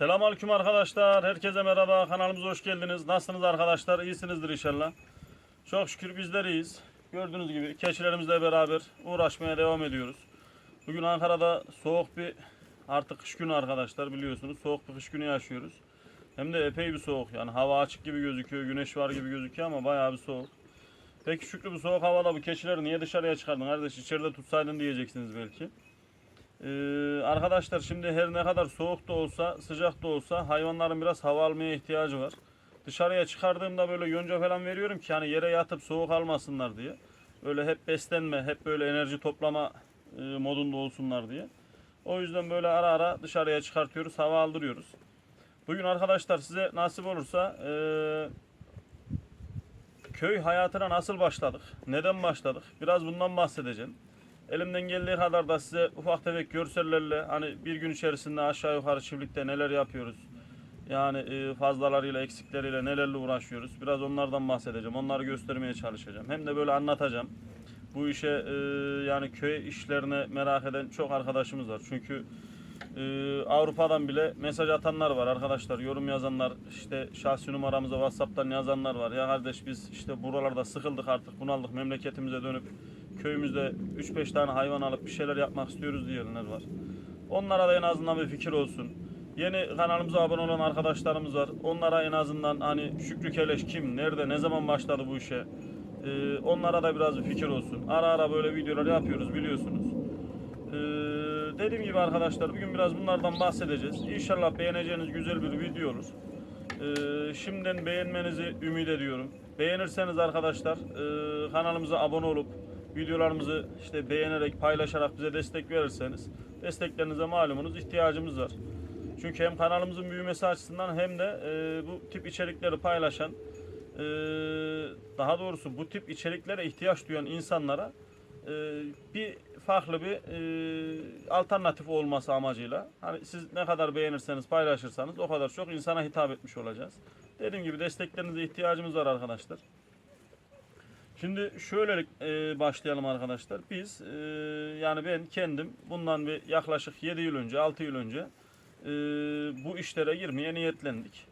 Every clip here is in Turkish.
Selamünaleyküm arkadaşlar. Herkese merhaba. Kanalımıza hoş geldiniz. Nasılsınız arkadaşlar? İyisinizdir inşallah. Çok şükür bizler iyiyiz. Gördüğünüz gibi keçilerimizle beraber uğraşmaya devam ediyoruz. Bugün Ankara'da soğuk bir artık kış günü arkadaşlar biliyorsunuz. Soğuk bir kış günü yaşıyoruz. Hem de epey bir soğuk. Yani hava açık gibi gözüküyor. Güneş var gibi gözüküyor ama bayağı bir soğuk. Peki Şükrü bu soğuk havada bu keçileri niye dışarıya çıkardın kardeş? İçeride tutsaydın diyeceksiniz belki. Ee, arkadaşlar şimdi her ne kadar soğuk da olsa sıcak da olsa hayvanların biraz hava almaya ihtiyacı var. Dışarıya çıkardığımda böyle yonca falan veriyorum ki hani yere yatıp soğuk almasınlar diye. Öyle hep beslenme, hep böyle enerji toplama e, modunda olsunlar diye. O yüzden böyle ara ara dışarıya çıkartıyoruz, hava aldırıyoruz. Bugün arkadaşlar size nasip olursa e, köy hayatına nasıl başladık, neden başladık biraz bundan bahsedeceğim. Elimden geldiği kadar da size ufak tefek görsellerle hani bir gün içerisinde aşağı yukarı çiftlikte neler yapıyoruz. Yani e, fazlalarıyla eksikleriyle nelerle uğraşıyoruz. Biraz onlardan bahsedeceğim. Onları göstermeye çalışacağım. Hem de böyle anlatacağım. Bu işe e, yani köy işlerine merak eden çok arkadaşımız var. Çünkü e, Avrupa'dan bile mesaj atanlar var arkadaşlar. Yorum yazanlar işte şahsi numaramıza WhatsApp'tan yazanlar var. Ya kardeş biz işte buralarda sıkıldık artık bunaldık memleketimize dönüp köyümüzde 3-5 tane hayvan alıp bir şeyler yapmak istiyoruz diyenler var. Onlara da en azından bir fikir olsun. Yeni kanalımıza abone olan arkadaşlarımız var. Onlara en azından hani Şükrü Keleş kim, nerede, ne zaman başladı bu işe? Ee, onlara da biraz bir fikir olsun. Ara ara böyle videolar yapıyoruz biliyorsunuz. Ee, dediğim gibi arkadaşlar bugün biraz bunlardan bahsedeceğiz. İnşallah beğeneceğiniz güzel bir video olur. Ee, şimdiden beğenmenizi ümit ediyorum. Beğenirseniz arkadaşlar e, kanalımıza abone olup videolarımızı işte beğenerek paylaşarak bize destek verirseniz desteklerinize malumunuz ihtiyacımız var. Çünkü hem kanalımızın büyümesi açısından hem de e, bu tip içerikleri paylaşan e, daha doğrusu bu tip içeriklere ihtiyaç duyan insanlara e, bir farklı bir e, alternatif olması amacıyla hani siz ne kadar beğenirseniz paylaşırsanız o kadar çok insana hitap etmiş olacağız. Dediğim gibi desteklerinize ihtiyacımız var arkadaşlar. Şimdi şöyle e, başlayalım arkadaşlar. Biz e, yani ben kendim bundan bir yaklaşık 7 yıl önce 6 yıl önce e, bu işlere girmeye niyetlendik.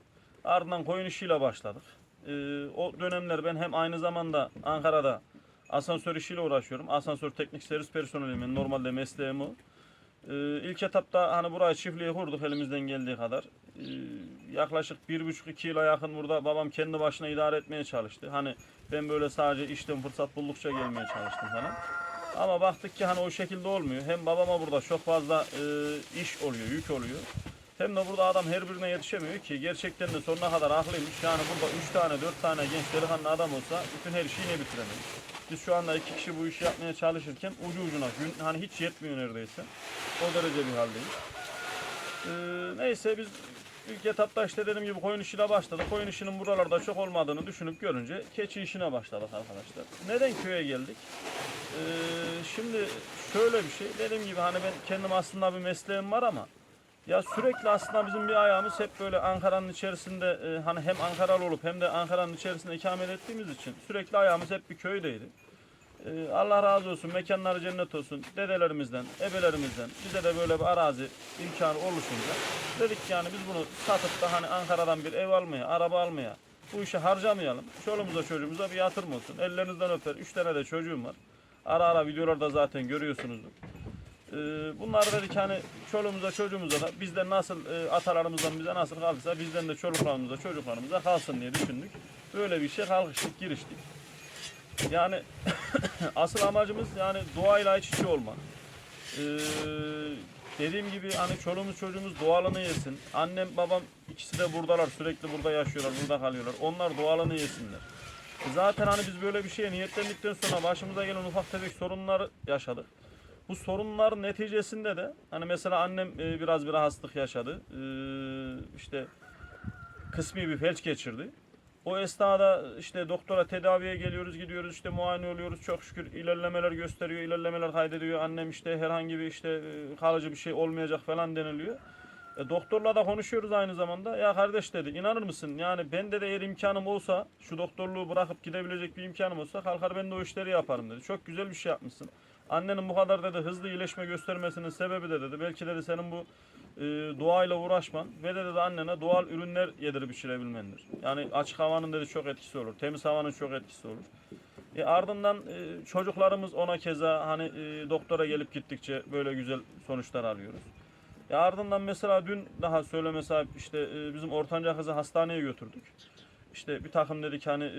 Ardından koyun işiyle başladık. E, o dönemler ben hem aynı zamanda Ankara'da asansör işiyle uğraşıyorum. Asansör teknik servis personeliyim. Ben normalde mesleğim o. Ee, ilk etapta hani burayı çiftliğe kurduk elimizden geldiği kadar. Ee, yaklaşık bir buçuk iki yıla yakın burada babam kendi başına idare etmeye çalıştı. Hani ben böyle sadece işten fırsat buldukça gelmeye çalıştım falan. Ama baktık ki hani o şekilde olmuyor. Hem babama burada çok fazla e, iş oluyor, yük oluyor. Hem de burada adam her birine yetişemiyor ki gerçekten de sonuna kadar haklıymış. Yani burada 3 tane 4 tane genç delikanlı adam olsa bütün her işi yine bitiremeyiz. Biz şu anda iki kişi bu işi yapmaya çalışırken ucu ucuna gün hani hiç yetmiyor neredeyse. O derece bir haldeyiz. Ee, neyse biz ilk etapta işte dediğim gibi koyun işine başladık. Koyun işinin buralarda çok olmadığını düşünüp görünce keçi işine başladık arkadaşlar. Neden köye geldik? Ee, şimdi şöyle bir şey. Dediğim gibi hani ben kendim aslında bir mesleğim var ama ya sürekli aslında bizim bir ayağımız hep böyle Ankara'nın içerisinde e, hani hem Ankaralı olup hem de Ankara'nın içerisinde ikamet ettiğimiz için sürekli ayağımız hep bir köydeydi. E, Allah razı olsun, mekanları cennet olsun. Dedelerimizden, ebelerimizden bize de böyle bir arazi imkanı oluşunca dedik ki yani biz bunu satıp da hani Ankara'dan bir ev almaya, araba almaya bu işe harcamayalım. Çoluğumuza çocuğumuza bir yatırım olsun. Ellerinizden öper. Üç tane de çocuğum var. Ara ara videolarda zaten görüyorsunuzdur. Ee, bunlar dedik hani çoluğumuza çocuğumuza da bizden nasıl e, atalarımızdan bize nasıl kaldıysa bizden de çocuklarımıza çocuklarımıza kalsın diye düşündük. Böyle bir işe kalkıştık giriştik. Yani asıl amacımız yani doğayla iç içe olmak. Ee, dediğim gibi hani çoluğumuz çocuğumuz doğalını yesin. Annem babam ikisi de buradalar sürekli burada yaşıyorlar burada kalıyorlar. Onlar doğalını yesinler. Zaten hani biz böyle bir şeye niyetlendikten sonra başımıza gelen ufak tefek sorunlar yaşadık. Bu sorunlar neticesinde de hani mesela annem e, biraz bir rahatsızlık yaşadı. E, işte kısmi bir felç geçirdi. O esnada işte doktora tedaviye geliyoruz, gidiyoruz işte muayene oluyoruz. Çok şükür ilerlemeler gösteriyor, ilerlemeler kaydediyor. Annem işte herhangi bir işte e, kalıcı bir şey olmayacak falan deniliyor. E, doktorla da konuşuyoruz aynı zamanda. Ya kardeş dedi inanır mısın? Yani bende de eğer imkanım olsa şu doktorluğu bırakıp gidebilecek bir imkanım olsa kalkar ben de o işleri yaparım dedi. Çok güzel bir şey yapmışsın. Annenin bu kadar dedi hızlı iyileşme göstermesinin sebebi de dedi. Belki dedi senin bu e, doğayla uğraşman ve de dedi annene doğal ürünler yedirip içirebilmendir. Yani açık havanın dedi çok etkisi olur. Temiz havanın çok etkisi olur. E, ardından e, çocuklarımız ona keza hani e, doktora gelip gittikçe böyle güzel sonuçlar alıyoruz. E, ardından mesela dün daha söyle mesela işte e, bizim ortanca kızı hastaneye götürdük. İşte bir takım dedik hani e,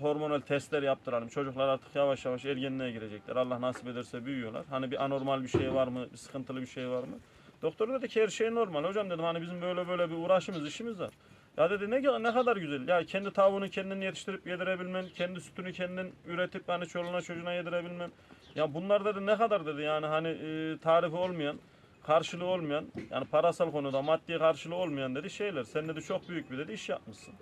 hormonal testler yaptıralım. Çocuklar artık yavaş yavaş ergenliğe girecekler. Allah nasip ederse büyüyorlar. Hani bir anormal bir şey var mı? Bir sıkıntılı bir şey var mı? Doktor dedi ki her şey normal. Hocam dedim hani bizim böyle böyle bir uğraşımız, işimiz var. Ya dedi ne ne kadar güzel. Ya kendi tavuğunu kendin yetiştirip yedirebilmen, kendi sütünü kendin üretip hani çoluğuna çocuğuna yedirebilmen. Ya bunlar dedi ne kadar dedi yani hani e, tarifi olmayan, karşılığı olmayan, yani parasal konuda maddi karşılığı olmayan dedi şeyler. Sen dedi çok büyük bir dedi iş yapmışsın.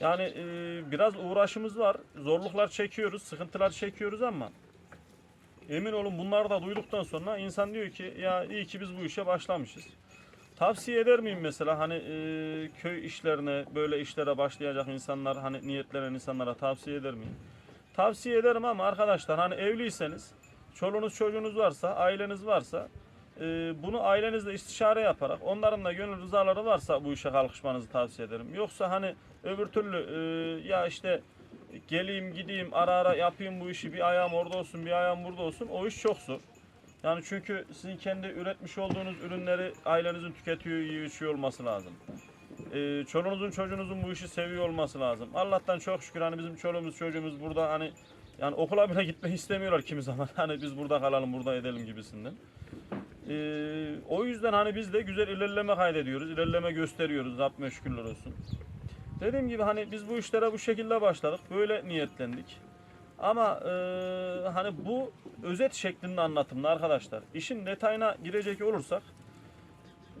Yani e, biraz uğraşımız var. Zorluklar çekiyoruz, sıkıntılar çekiyoruz ama emin olun bunları da duyduktan sonra insan diyor ki ya iyi ki biz bu işe başlamışız. Tavsiye eder miyim mesela hani e, köy işlerine böyle işlere başlayacak insanlar hani niyetlenen insanlara tavsiye eder miyim? Tavsiye ederim ama arkadaşlar hani evliyseniz çoluğunuz çocuğunuz varsa aileniz varsa e, bunu ailenizle istişare yaparak onların da gönül rızaları varsa bu işe kalkışmanızı tavsiye ederim. Yoksa hani öbür türlü e, ya işte geleyim gideyim ara ara yapayım bu işi bir ayağım orada olsun bir ayağım burada olsun o iş çok zor. Yani çünkü sizin kendi üretmiş olduğunuz ürünleri ailenizin tüketiyor, yiyor, içiyor olması lazım. Ee, çoluğunuzun çocuğunuzun bu işi seviyor olması lazım. Allah'tan çok şükür hani bizim çoluğumuz çocuğumuz burada hani yani okula bile gitmek istemiyorlar kimi zaman. Hani biz burada kalalım, burada edelim gibisinden. Ee, o yüzden hani biz de güzel ilerleme kaydediyoruz, ilerleme gösteriyoruz. Rabbime şükürler olsun. Dediğim gibi hani biz bu işlere bu şekilde başladık. Böyle niyetlendik. Ama e, hani bu özet şeklinde anlatımda arkadaşlar. İşin detayına girecek olursak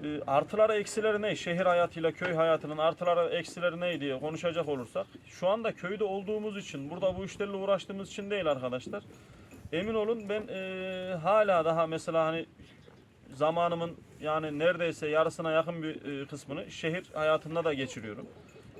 e, artıları eksileri ne? Şehir hayatıyla köy hayatının artıları eksileri ne diye konuşacak olursak şu anda köyde olduğumuz için burada bu işlerle uğraştığımız için değil arkadaşlar. Emin olun ben e, hala daha mesela hani zamanımın yani neredeyse yarısına yakın bir e, kısmını şehir hayatında da geçiriyorum.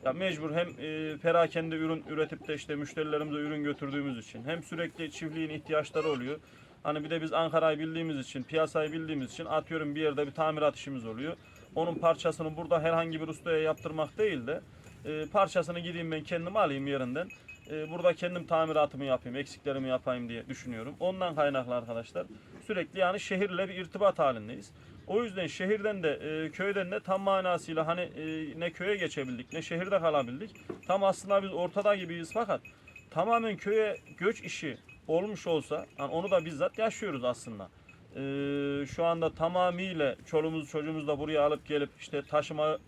Ya mecbur hem e, perakende ürün üretip de işte müşterilerimize ürün götürdüğümüz için hem sürekli çiftliğin ihtiyaçları oluyor. Hani bir de biz Ankara'yı bildiğimiz için, piyasayı bildiğimiz için atıyorum bir yerde bir tamirat işimiz oluyor. Onun parçasını burada herhangi bir ustaya yaptırmak değil de e, parçasını gideyim ben kendim alayım yerinden. E, burada kendim tamiratımı yapayım, eksiklerimi yapayım diye düşünüyorum. Ondan kaynaklı arkadaşlar. Sürekli yani şehirle bir irtibat halindeyiz. O yüzden şehirden de e, köyden de tam manasıyla hani e, ne köye geçebildik ne şehirde kalabildik. Tam aslında biz ortada gibiyiz fakat tamamen köye göç işi olmuş olsa hani onu da bizzat yaşıyoruz aslında. E, şu anda tamamıyla çoluğumuz çocuğumuz da buraya alıp gelip işte taşımalı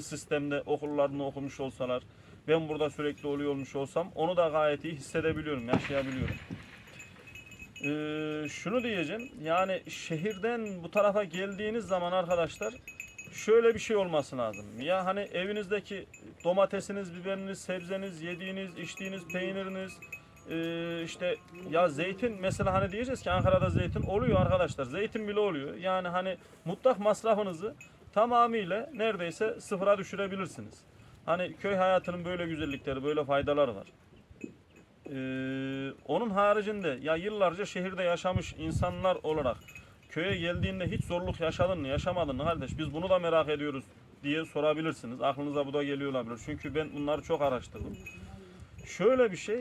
sistemde okullarını okumuş olsalar ben burada sürekli oluyor olmuş olsam onu da gayet iyi hissedebiliyorum, yaşayabiliyorum. Ee, şunu diyeceğim. Yani şehirden bu tarafa geldiğiniz zaman arkadaşlar şöyle bir şey olması lazım. Ya hani evinizdeki domatesiniz, biberiniz, sebzeniz, yediğiniz, içtiğiniz peyniriniz, ee, işte ya zeytin mesela hani diyeceğiz ki Ankara'da zeytin oluyor arkadaşlar. Zeytin bile oluyor. Yani hani mutlak masrafınızı tamamıyla neredeyse sıfıra düşürebilirsiniz. Hani köy hayatının böyle güzellikleri, böyle faydaları var. Ee, onun haricinde ya yıllarca şehirde yaşamış insanlar olarak köye geldiğinde hiç zorluk yaşadın mı, yaşamadın mı kardeş? Biz bunu da merak ediyoruz diye sorabilirsiniz. Aklınıza bu da geliyor olabilir. Çünkü ben bunları çok araştırdım. Şöyle bir şey,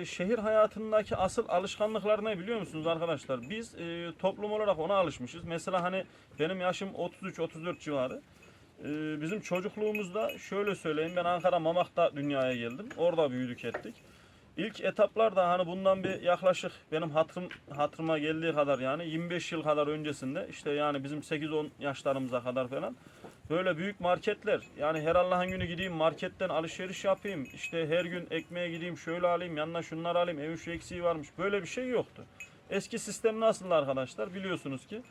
e, şehir hayatındaki asıl alışkanlıklar ne biliyor musunuz arkadaşlar? Biz e, toplum olarak ona alışmışız. Mesela hani benim yaşım 33-34 civarı. E, bizim çocukluğumuzda şöyle söyleyeyim ben Ankara Mamak'ta dünyaya geldim. Orada büyüdük ettik. İlk etaplarda hani bundan bir yaklaşık benim hatırım hatırıma geldiği kadar yani 25 yıl kadar öncesinde işte yani bizim 8-10 yaşlarımıza kadar falan böyle büyük marketler yani her Allah'ın günü gideyim marketten alışveriş yapayım işte her gün ekmeğe gideyim şöyle alayım yanına şunları alayım evin şu eksiği varmış böyle bir şey yoktu. Eski sistem nasıldı arkadaşlar biliyorsunuz ki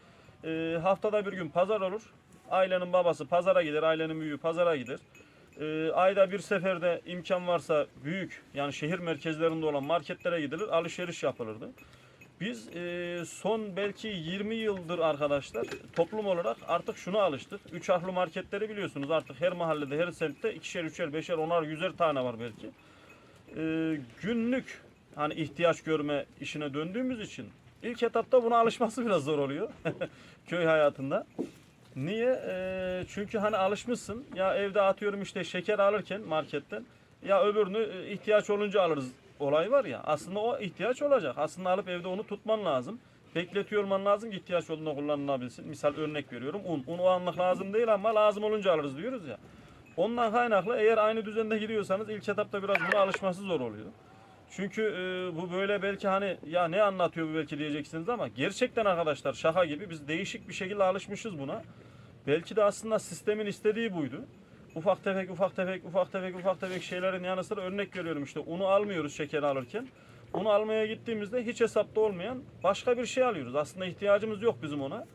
e, haftada bir gün pazar olur ailenin babası pazara gider ailenin büyüğü pazara gider. E, ayda bir seferde imkan varsa büyük yani şehir merkezlerinde olan marketlere gidilir alışveriş yapılırdı. Biz e, son belki 20 yıldır arkadaşlar toplum olarak artık şuna alıştık. Üç harfli marketleri biliyorsunuz artık her mahallede her semtte ikişer, üçer, beşer, onar, yüzer tane var belki. E, günlük hani ihtiyaç görme işine döndüğümüz için ilk etapta buna alışması biraz zor oluyor köy hayatında. Niye? Çünkü hani alışmışsın. Ya evde atıyorum işte şeker alırken marketten ya öbürünü e, ihtiyaç olunca alırız olay var ya. Aslında o ihtiyaç olacak. Aslında alıp evde onu tutman lazım. Bekletiyor olman lazım ki ihtiyaç olduğunda kullanılabilsin. Misal örnek veriyorum un. Un o anlık lazım değil ama lazım olunca alırız diyoruz ya. Ondan kaynaklı eğer aynı düzende gidiyorsanız ilk etapta biraz buna alışması zor oluyor. Çünkü e, bu böyle belki hani ya ne anlatıyor bu belki diyeceksiniz ama gerçekten arkadaşlar şaka gibi biz değişik bir şekilde alışmışız buna. Belki de aslında sistemin istediği buydu. Ufak tefek ufak tefek ufak tefek ufak tefek şeylerin yanı sıra örnek veriyorum işte unu almıyoruz şeker alırken. Unu almaya gittiğimizde hiç hesapta olmayan başka bir şey alıyoruz. Aslında ihtiyacımız yok bizim ona.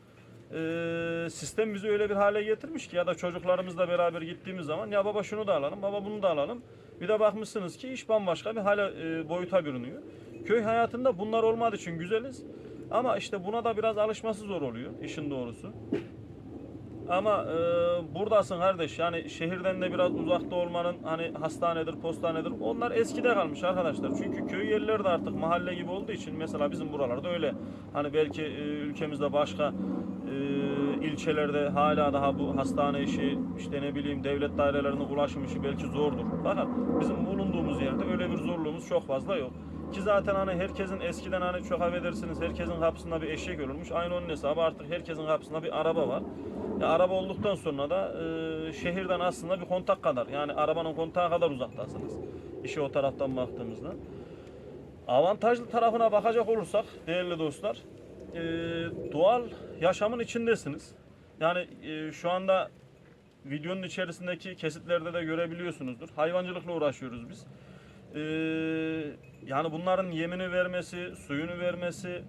Ee, sistem bizi öyle bir hale getirmiş ki ya da çocuklarımızla beraber gittiğimiz zaman ya baba şunu da alalım, baba bunu da alalım. Bir de bakmışsınız ki iş bambaşka bir hale e, boyuta bürünüyor. Köy hayatında bunlar olmadığı için güzeliz. Ama işte buna da biraz alışması zor oluyor işin doğrusu. Ama e, buradasın kardeş yani şehirden de biraz uzakta olmanın hani hastanedir, postanedir onlar eskide kalmış arkadaşlar. Çünkü köy yerleri de artık mahalle gibi olduğu için mesela bizim buralarda öyle. Hani belki e, ülkemizde başka e, ilçelerde hala daha bu hastane işi işte ne bileyim devlet dairelerine ulaşım işi belki zordur. Fakat bizim bulunduğumuz yerde öyle bir zorluğumuz çok fazla yok. Ki zaten hani herkesin eskiden hani çok affedersiniz herkesin kapısında bir eşek olurmuş. Aynı onun hesabı artık herkesin kapısında bir araba var. Ya araba olduktan sonra da e, şehirden aslında bir kontak kadar yani arabanın kontağı kadar uzaktasınız. İşi o taraftan baktığımızda. Avantajlı tarafına bakacak olursak değerli dostlar e, doğal yaşamın içindesiniz. Yani e, şu anda videonun içerisindeki kesitlerde de görebiliyorsunuzdur. Hayvancılıkla uğraşıyoruz biz. E, yani bunların yemini vermesi, suyunu vermesi,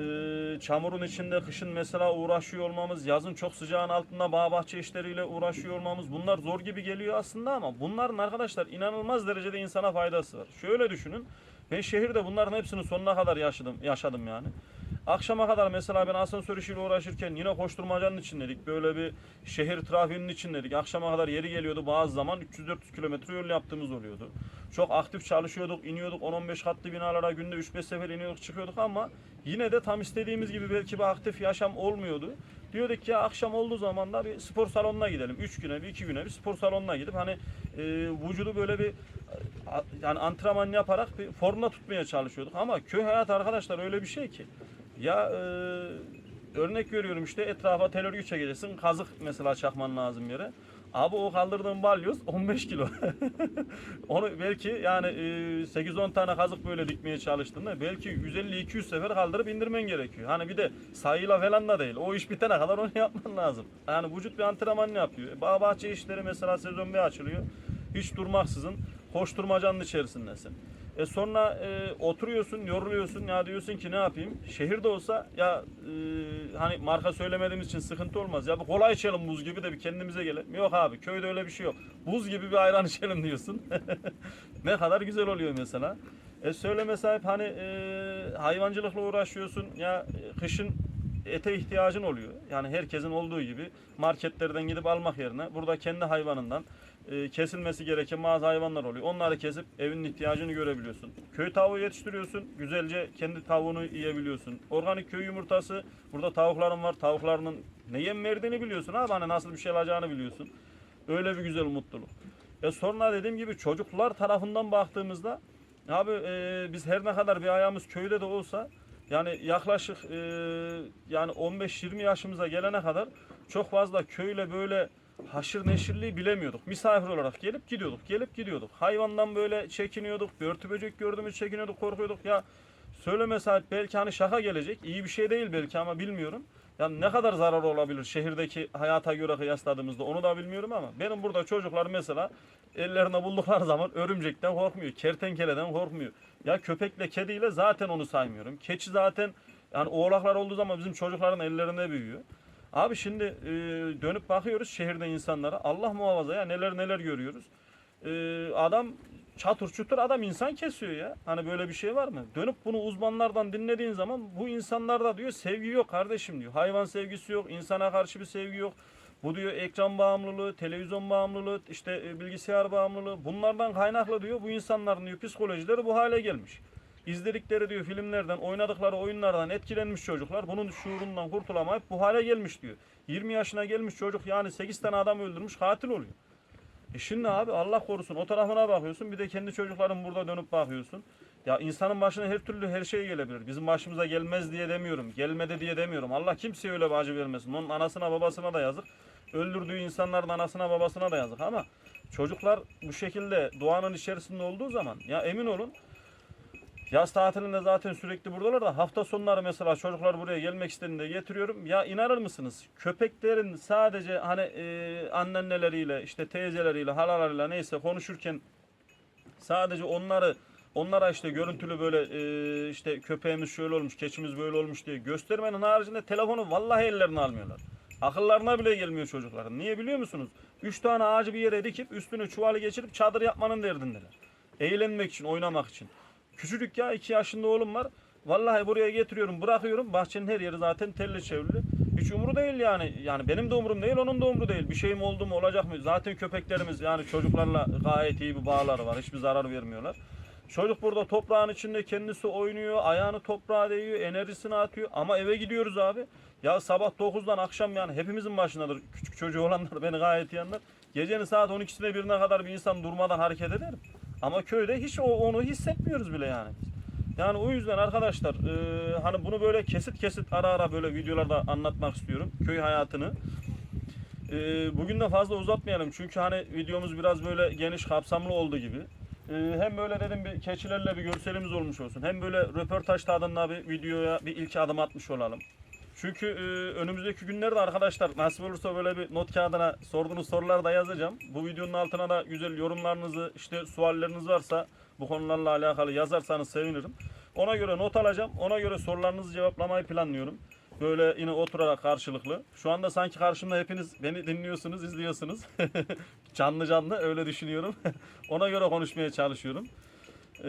e, çamurun içinde kışın mesela uğraşıyor olmamız, yazın çok sıcağın altında bağ bahçe işleriyle uğraşıyor olmamız bunlar zor gibi geliyor aslında ama bunların arkadaşlar inanılmaz derecede insana faydası var. Şöyle düşünün. Ben şehirde bunların hepsini sonuna kadar yaşadım, yaşadım yani. Akşama kadar mesela ben asansör işiyle uğraşırken yine koşturmacanın içindeydik. Böyle bir şehir trafiğinin içindeydik. Akşama kadar yeri geliyordu bazı zaman 300-400 kilometre yol yaptığımız oluyordu. Çok aktif çalışıyorduk, iniyorduk 10-15 katlı binalara günde 3-5 sefer iniyorduk çıkıyorduk ama yine de tam istediğimiz gibi belki bir aktif yaşam olmuyordu. Diyorduk ki akşam olduğu zaman da bir spor salonuna gidelim. 3 güne bir 2 güne bir spor salonuna gidip hani e, vücudu böyle bir yani antrenman yaparak bir formda tutmaya çalışıyorduk. Ama köy hayatı arkadaşlar öyle bir şey ki. Ya e, örnek veriyorum işte etrafa tel örgü çekeceksin. Kazık mesela çakman lazım yere. Abi o kaldırdığın balyoz 15 kilo. Onu belki yani e, 8-10 tane kazık böyle dikmeye çalıştığında belki 150-200 sefer kaldırıp indirmen gerekiyor. Hani bir de sayıyla falan da değil. O iş bitene kadar onu yapman lazım. Yani vücut bir antrenman yapıyor. Bağ bahçe işleri mesela sezon bir açılıyor. Hiç durmaksızın koşturmacanın içerisindesin. E sonra e, oturuyorsun, yoruluyorsun. Ya diyorsun ki ne yapayım? Şehirde olsa ya e, hani marka söylemediğimiz için sıkıntı olmaz. Ya bir kolay içelim buz gibi de bir kendimize gelelim. Yok abi köyde öyle bir şey yok. Buz gibi bir ayran içelim diyorsun. ne kadar güzel oluyor mesela. E söyleme sahip hani e, hayvancılıkla uğraşıyorsun. Ya e, kışın ete ihtiyacın oluyor. Yani herkesin olduğu gibi marketlerden gidip almak yerine burada kendi hayvanından e, kesilmesi gereken bazı hayvanlar oluyor. Onları kesip evinin ihtiyacını görebiliyorsun. Köy tavuğu yetiştiriyorsun. Güzelce kendi tavuğunu yiyebiliyorsun. Organik köy yumurtası. Burada tavukların var. Tavuklarının ne yem verdiğini biliyorsun abi. Hani nasıl bir şey alacağını biliyorsun. Öyle bir güzel mutluluk. E sonra dediğim gibi çocuklar tarafından baktığımızda abi e, biz her ne kadar bir ayağımız köyde de olsa yani yaklaşık e, yani 15-20 yaşımıza gelene kadar çok fazla köyle böyle haşır neşirliği bilemiyorduk. Misafir olarak gelip gidiyorduk, gelip gidiyorduk. Hayvandan böyle çekiniyorduk, börtü böcek gördüğümüz çekiniyorduk, korkuyorduk. Ya söyleme sahip belki hani şaka gelecek, iyi bir şey değil belki ama bilmiyorum. Yani ne kadar zararı olabilir şehirdeki hayata göre kıyasladığımızda onu da bilmiyorum ama benim burada çocuklar mesela ellerine buldukları zaman örümcekten korkmuyor, kertenkeleden korkmuyor. Ya köpekle kediyle zaten onu saymıyorum. Keçi zaten yani oğlaklar olduğu zaman bizim çocukların ellerinde büyüyor. Abi şimdi e, dönüp bakıyoruz şehirde insanlara. Allah muhafaza ya neler neler görüyoruz. E, adam çatır çutur adam insan kesiyor ya. Hani böyle bir şey var mı? Dönüp bunu uzmanlardan dinlediğin zaman bu insanlarda diyor sevgi yok kardeşim diyor. Hayvan sevgisi yok, insana karşı bir sevgi yok. Bu diyor ekran bağımlılığı, televizyon bağımlılığı, işte e, bilgisayar bağımlılığı bunlardan kaynaklı diyor bu insanların diyor psikolojileri bu hale gelmiş. İzledikleri diyor filmlerden, oynadıkları oyunlardan etkilenmiş çocuklar. Bunun şuurundan kurtulamayıp bu hale gelmiş diyor. 20 yaşına gelmiş çocuk yani 8 tane adam öldürmüş katil oluyor. E şimdi abi Allah korusun o tarafına bakıyorsun bir de kendi çocukların burada dönüp bakıyorsun. Ya insanın başına her türlü her şey gelebilir. Bizim başımıza gelmez diye demiyorum. Gelmedi diye demiyorum. Allah kimseye öyle bir acı vermesin. Onun anasına babasına da yazık. Öldürdüğü insanların anasına babasına da yazık ama çocuklar bu şekilde doğanın içerisinde olduğu zaman ya emin olun Yaz tatilinde zaten sürekli buradalar da hafta sonları mesela çocuklar buraya gelmek istediğinde getiriyorum. Ya inanır mısınız? Köpeklerin sadece hani e, anneneleriyle işte teyzeleriyle halalarıyla neyse konuşurken sadece onları onlara işte görüntülü böyle e, işte köpeğimiz şöyle olmuş, keçimiz böyle olmuş diye göstermenin haricinde telefonu vallahi ellerine almıyorlar. Akıllarına bile gelmiyor çocukların. Niye biliyor musunuz? Üç tane ağacı bir yere dikip üstüne çuvalı geçirip çadır yapmanın derdindeler. Eğlenmek için, oynamak için. Küçücük ya iki yaşında oğlum var. Vallahi buraya getiriyorum, bırakıyorum. Bahçenin her yeri zaten telle çevrili. Hiç umuru değil yani. Yani benim de umurum değil, onun da umuru değil. Bir şeyim oldu mu, olacak mı? Zaten köpeklerimiz yani çocuklarla gayet iyi bir bağları var. Hiçbir zarar vermiyorlar. Çocuk burada toprağın içinde kendisi oynuyor, ayağını toprağa değiyor, enerjisini atıyor. Ama eve gidiyoruz abi. Ya sabah 9'dan akşam yani hepimizin başındadır. Küçük çocuğu olanlar beni gayet iyi anlar. Gecenin saat 12'sine birine kadar bir insan durmadan hareket eder mi? Ama köyde hiç onu hissetmiyoruz bile yani. Yani o yüzden arkadaşlar e, hani bunu böyle kesit kesit ara ara böyle videolarda anlatmak istiyorum. Köy hayatını. E, bugün de fazla uzatmayalım çünkü hani videomuz biraz böyle geniş kapsamlı oldu gibi. E, hem böyle dedim bir keçilerle bir görselimiz olmuş olsun. Hem böyle röportaj tadında bir videoya bir ilk adım atmış olalım. Çünkü e, önümüzdeki günlerde arkadaşlar nasip olursa böyle bir not kağıdına sorduğunuz soruları da yazacağım. Bu videonun altına da güzel yorumlarınızı işte sualleriniz varsa bu konularla alakalı yazarsanız sevinirim. Ona göre not alacağım. Ona göre sorularınızı cevaplamayı planlıyorum. Böyle yine oturarak karşılıklı. Şu anda sanki karşımda hepiniz beni dinliyorsunuz, izliyorsunuz. canlı canlı öyle düşünüyorum. Ona göre konuşmaya çalışıyorum. Ee,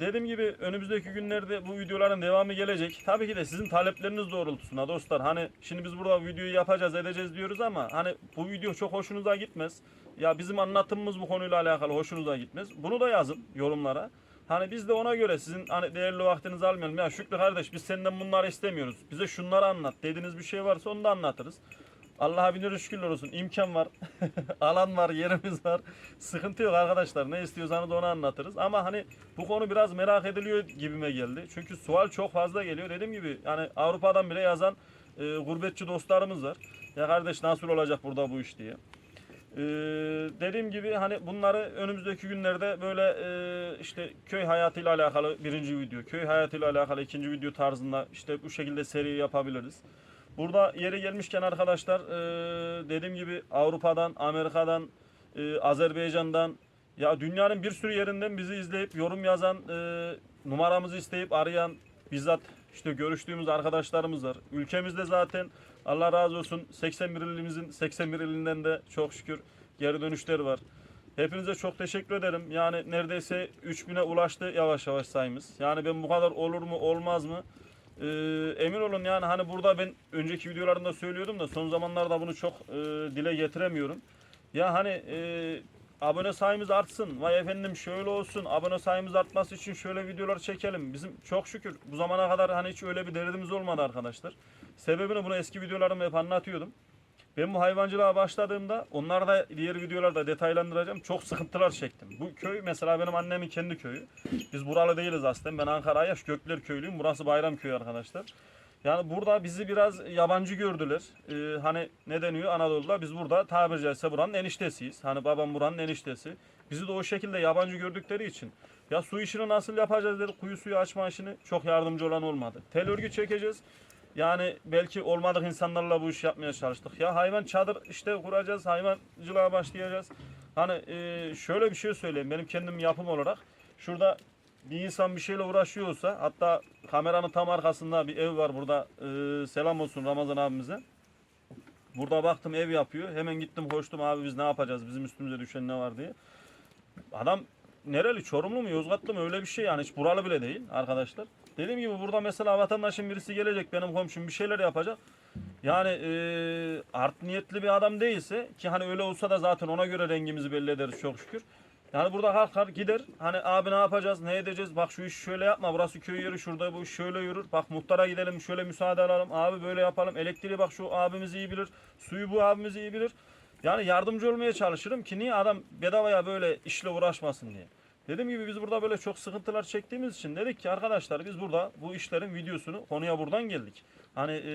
dediğim gibi önümüzdeki günlerde bu videoların devamı gelecek. Tabii ki de sizin talepleriniz doğrultusunda dostlar. Hani şimdi biz burada videoyu yapacağız edeceğiz diyoruz ama hani bu video çok hoşunuza gitmez. Ya bizim anlatımımız bu konuyla alakalı hoşunuza gitmez. Bunu da yazın yorumlara. Hani biz de ona göre sizin hani değerli vaktinizi almayalım. Ya Şükrü kardeş biz senden bunları istemiyoruz. Bize şunları anlat dediğiniz bir şey varsa onu da anlatırız. Allah'a binler şükürler olsun. İmkan var. Alan var, yerimiz var. Sıkıntı yok arkadaşlar. Ne istiyorsanız onu anlatırız. Ama hani bu konu biraz merak ediliyor gibime geldi. Çünkü sual çok fazla geliyor. Dediğim gibi yani Avrupa'dan bile yazan e, gurbetçi dostlarımız var. Ya kardeş nasıl olacak burada bu iş diye. Ee, dediğim gibi hani bunları önümüzdeki günlerde böyle e, işte köy hayatıyla alakalı birinci video, köy hayatıyla alakalı ikinci video tarzında işte bu şekilde seri yapabiliriz. Burada yeri gelmişken arkadaşlar e, dediğim gibi Avrupa'dan, Amerika'dan, e, Azerbaycan'dan ya dünyanın bir sürü yerinden bizi izleyip yorum yazan, e, numaramızı isteyip arayan bizzat işte görüştüğümüz arkadaşlarımız var. Ülkemizde zaten Allah razı olsun 81 ilimizin 81 ilinden de çok şükür geri dönüşler var. Hepinize çok teşekkür ederim. Yani neredeyse 3000'e ulaştı yavaş yavaş sayımız. Yani ben bu kadar olur mu olmaz mı? Ee, emin olun yani hani burada ben önceki videolarımda söylüyordum da son zamanlarda bunu çok e, dile getiremiyorum. Ya hani e, abone sayımız artsın. Vay efendim şöyle olsun. Abone sayımız artması için şöyle videolar çekelim. Bizim çok şükür bu zamana kadar hani hiç öyle bir derdimiz olmadı arkadaşlar. Sebebini bunu eski videolarımda hep anlatıyordum. Ben bu hayvancılığa başladığımda onları da diğer videolarda detaylandıracağım. Çok sıkıntılar çektim. Bu köy mesela benim annemin kendi köyü. Biz buralı değiliz aslında. Ben Ankara Ayaş Gökler köylüyüm. Burası Bayram köyü arkadaşlar. Yani burada bizi biraz yabancı gördüler. Ee, hani ne deniyor Anadolu'da biz burada tabiri caizse buranın eniştesiyiz. Hani babam buranın eniştesi. Bizi de o şekilde yabancı gördükleri için. Ya su işini nasıl yapacağız dedik. Kuyu suyu açma işini çok yardımcı olan olmadı. Tel örgü çekeceğiz. Yani belki olmadık insanlarla bu iş yapmaya çalıştık. Ya hayvan çadır işte kuracağız, hayvancılığa başlayacağız. Hani e, şöyle bir şey söyleyeyim benim kendim yapım olarak. Şurada bir insan bir şeyle uğraşıyorsa hatta kameranın tam arkasında bir ev var burada. E, selam olsun Ramazan abimize. Burada baktım ev yapıyor. Hemen gittim koştum abi biz ne yapacağız bizim üstümüze düşen ne var diye. Adam nereli Çorumlu mu Yozgatlı mı öyle bir şey yani hiç buralı bile değil arkadaşlar. Dediğim gibi burada mesela vatandaşın birisi gelecek benim komşum bir şeyler yapacak. Yani e, art niyetli bir adam değilse ki hani öyle olsa da zaten ona göre rengimizi belli ederiz çok şükür. Yani burada kalkar gider hani abi ne yapacağız ne edeceğiz bak şu işi şöyle yapma burası köy yeri şurada bu şöyle yürür bak muhtara gidelim şöyle müsaade alalım abi böyle yapalım elektriği bak şu abimiz iyi bilir suyu bu abimiz iyi bilir. Yani yardımcı olmaya çalışırım ki niye adam bedavaya böyle işle uğraşmasın diye. Dediğim gibi biz burada böyle çok sıkıntılar çektiğimiz için dedik ki arkadaşlar biz burada bu işlerin videosunu konuya buradan geldik. Hani e,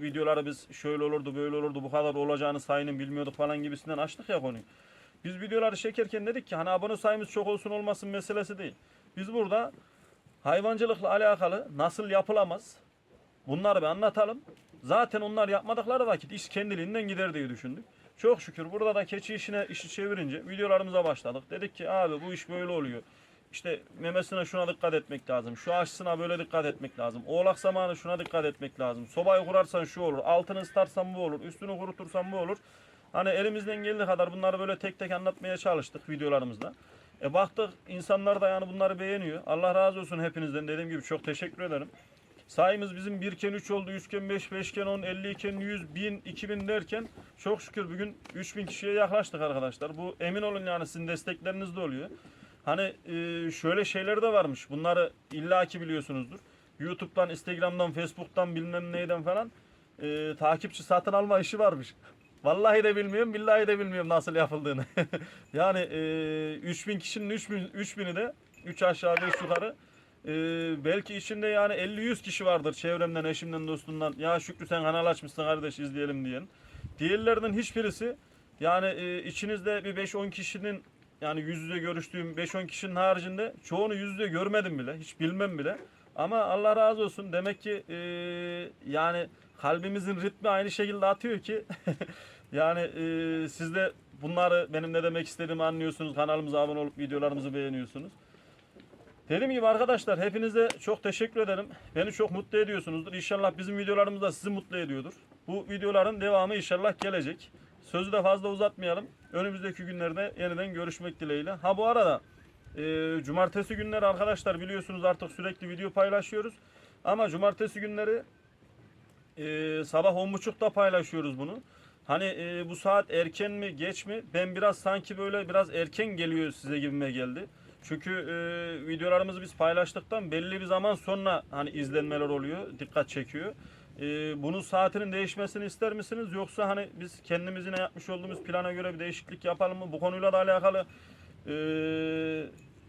videoları biz şöyle olurdu böyle olurdu bu kadar olacağını sayının bilmiyorduk falan gibisinden açtık ya konuyu. Biz videoları çekerken dedik ki hani abone sayımız çok olsun olmasın meselesi değil. Biz burada hayvancılıkla alakalı nasıl yapılamaz bunları bir anlatalım. Zaten onlar yapmadıkları vakit iş kendiliğinden gider diye düşündük. Çok şükür burada da keçi işine işi çevirince videolarımıza başladık. Dedik ki abi bu iş böyle oluyor. İşte memesine şuna dikkat etmek lazım. Şu aşısına böyle dikkat etmek lazım. Oğlak zamanı şuna dikkat etmek lazım. Sobayı kurarsan şu olur. Altını ısıtarsan bu olur. Üstünü kurutursan bu olur. Hani elimizden geldiği kadar bunları böyle tek tek anlatmaya çalıştık videolarımızda. E baktık insanlar da yani bunları beğeniyor. Allah razı olsun hepinizden. Dediğim gibi çok teşekkür ederim. Sayımız bizim 1 iken 3 oldu, 3 iken 5, 5 iken 10, 50 iken 100, 1000, 2000 derken çok şükür bugün 3000 kişiye yaklaştık arkadaşlar. Bu emin olun yani sizin destekleriniz de oluyor. Hani e, şöyle şeyler de varmış. Bunları illaki biliyorsunuzdur. YouTube'dan, Instagram'dan, Facebook'tan bilmem neyden falan e, takipçi satın alma işi varmış. Vallahi de bilmiyorum, billahi de bilmiyorum nasıl yapıldığını. yani e, 3000 kişinin 3000, 3000'i de 3 aşağı 5 yukarı e, belki içinde yani 50-100 kişi vardır çevremden, eşimden, dostumdan. Ya Şükrü sen kanal açmışsın kardeş izleyelim diyen. Diğerlerinin hiçbirisi yani e, içinizde bir 5-10 kişinin yani yüz yüze görüştüğüm 5-10 kişinin haricinde çoğunu yüz yüze görmedim bile. Hiç bilmem bile. Ama Allah razı olsun demek ki e, yani kalbimizin ritmi aynı şekilde atıyor ki yani e, siz de bunları benim ne demek istediğimi anlıyorsunuz. Kanalımıza abone olup videolarımızı beğeniyorsunuz. Dediğim gibi arkadaşlar hepinize çok teşekkür ederim. Beni çok mutlu ediyorsunuzdur. İnşallah bizim videolarımız da sizi mutlu ediyordur. Bu videoların devamı inşallah gelecek. Sözü de fazla uzatmayalım. Önümüzdeki günlerde yeniden görüşmek dileğiyle. Ha bu arada e, cumartesi günleri arkadaşlar biliyorsunuz artık sürekli video paylaşıyoruz. Ama cumartesi günleri e, sabah 10.30'da paylaşıyoruz bunu. Hani e, bu saat erken mi geç mi? Ben biraz sanki böyle biraz erken geliyor size gibime geldi. Çünkü e, videolarımızı biz paylaştıktan belli bir zaman sonra hani izlenmeler oluyor, dikkat çekiyor. E, bunun saatinin değişmesini ister misiniz? Yoksa hani biz kendimiz yine yapmış olduğumuz plana göre bir değişiklik yapalım mı? Bu konuyla da alakalı e,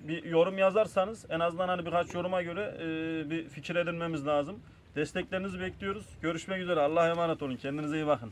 bir yorum yazarsanız en azından hani birkaç yoruma göre e, bir fikir edinmemiz lazım. Desteklerinizi bekliyoruz. Görüşmek üzere. Allah'a emanet olun. Kendinize iyi bakın.